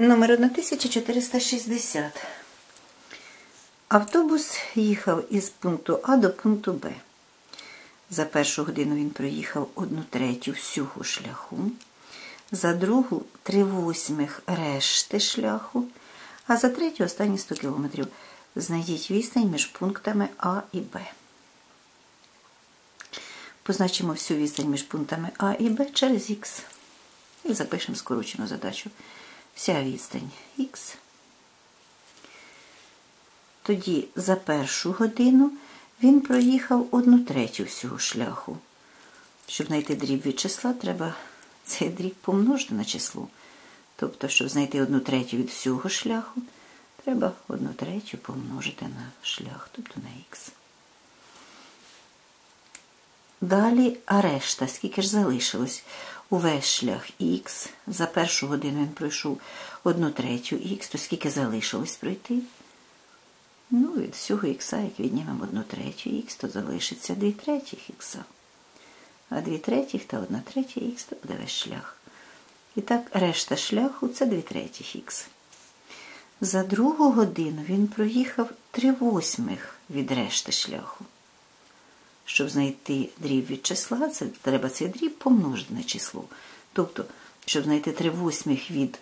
Номер 1460. Автобус їхав із пункту А до пункту Б. За першу годину він проїхав одну третю всього шляху, за другу три восьмих решти шляху, а за третю останні 100 кілометрів. Знайдіть відстань між пунктами А і Б. Позначимо всю відстань між пунктами А і Б через Х. І запишемо скорочену задачу. Вся відстань Х. Тоді за першу годину він проїхав одну третю всього шляху. Щоб знайти дріб від числа, треба цей дріб помножити на число. Тобто, щоб знайти одну третю від всього шляху, треба одну третю помножити на шлях, тобто на х. Далі, а решта, скільки ж залишилось? Увесь шлях х. За першу годину він пройшов одну третю х, то скільки залишилось пройти? Ну, від всього х, як віднімемо одну третю х, то залишиться дві третіх х. А дві третіх та одна третя х то буде весь шлях. І так, решта шляху це дві третіх х. За другу годину він проїхав три восьмих від решти шляху. Щоб знайти дріб від числа, це треба цей дріб помножити на число. Тобто, щоб знайти 3 восьмих від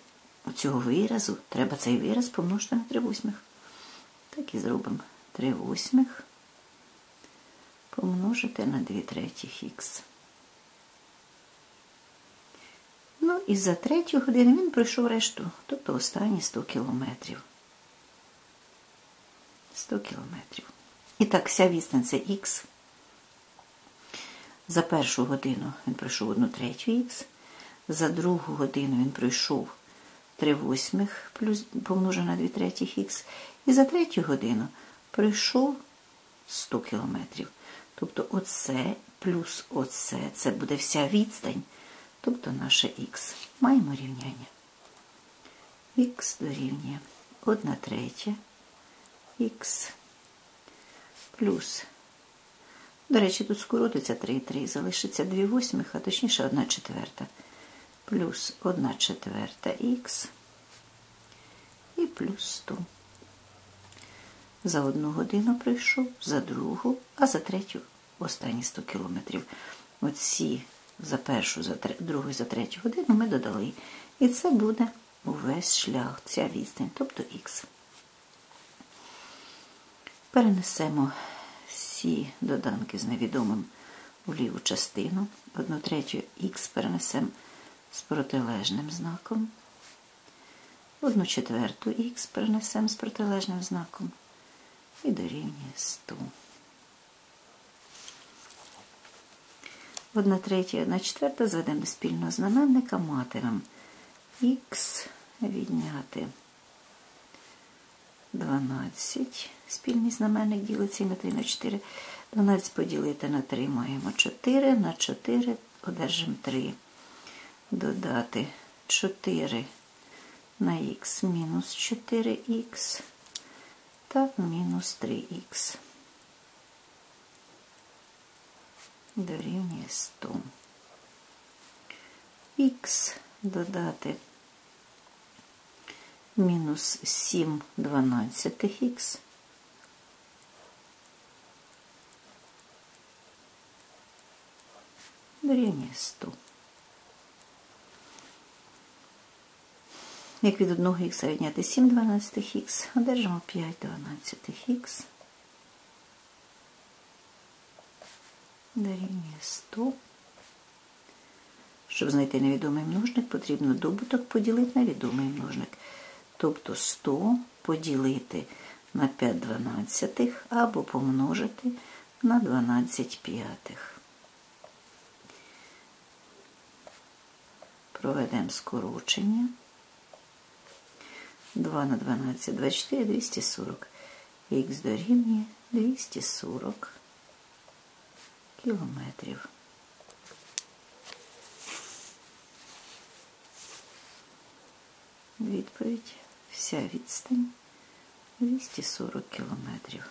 цього виразу, треба цей вираз помножити на 3 восьмих. Так і зробимо 3 восьмих помножити на 2 третіх х. Ну і за третю годину він пройшов решту, тобто останні 100 кілометрів. 100 кілометрів. І так, вся відстань це х. За першу годину він пройшов 1 третю х, за другу годину він пройшов 3 восьмих плюс помножено на 2 третіх х, і за третю годину пройшов 100 кілометрів. Тобто оце плюс оце, це буде вся відстань, тобто наше х. Маємо рівняння. х дорівнює 1 третя х плюс до речі, тут скоротиться 3,3, залишиться 2 восьмих, а точніше 1 четверта. Плюс 1 четверта х і плюс 100. За одну годину прийшов, за другу, а за третю останні 100 кілометрів. Оці за першу, за другу і за третю годину ми додали. І це буде увесь шлях, ця відстань, тобто х. Перенесемо всі доданки з невідомим у ліву частину. Одну третю х перенесемо з протилежним знаком. Одну четверту х перенесемо з протилежним знаком і дорівнює 100. Одна третя, одна четверта зведемо до спільного знаменника, матимемо х відняти 12. Спільний знаменник ділиться на 3 на 4. 12 поділити на 3 маємо 4, на 4 одержимо 3. Додати 4 на х мінус 4х та мінус 3х. Дорівнює 100. Х додати мінус 7 дванадцятих х. Дорівнює 100. Як від одного х відняти 7 12 х, одержимо 5 12 х. Дорівнює 100. Щоб знайти невідомий множник, потрібно добуток поділити на відомий множник. Тобто 100 поділити на 5 дванадцятих або помножити на 12 п'ятих. Проведемо скорочення. 2 на 12, 24, 240. Х дорівнює 240 кілометрів. Відповідь. Вся відстань 240 кілометрів.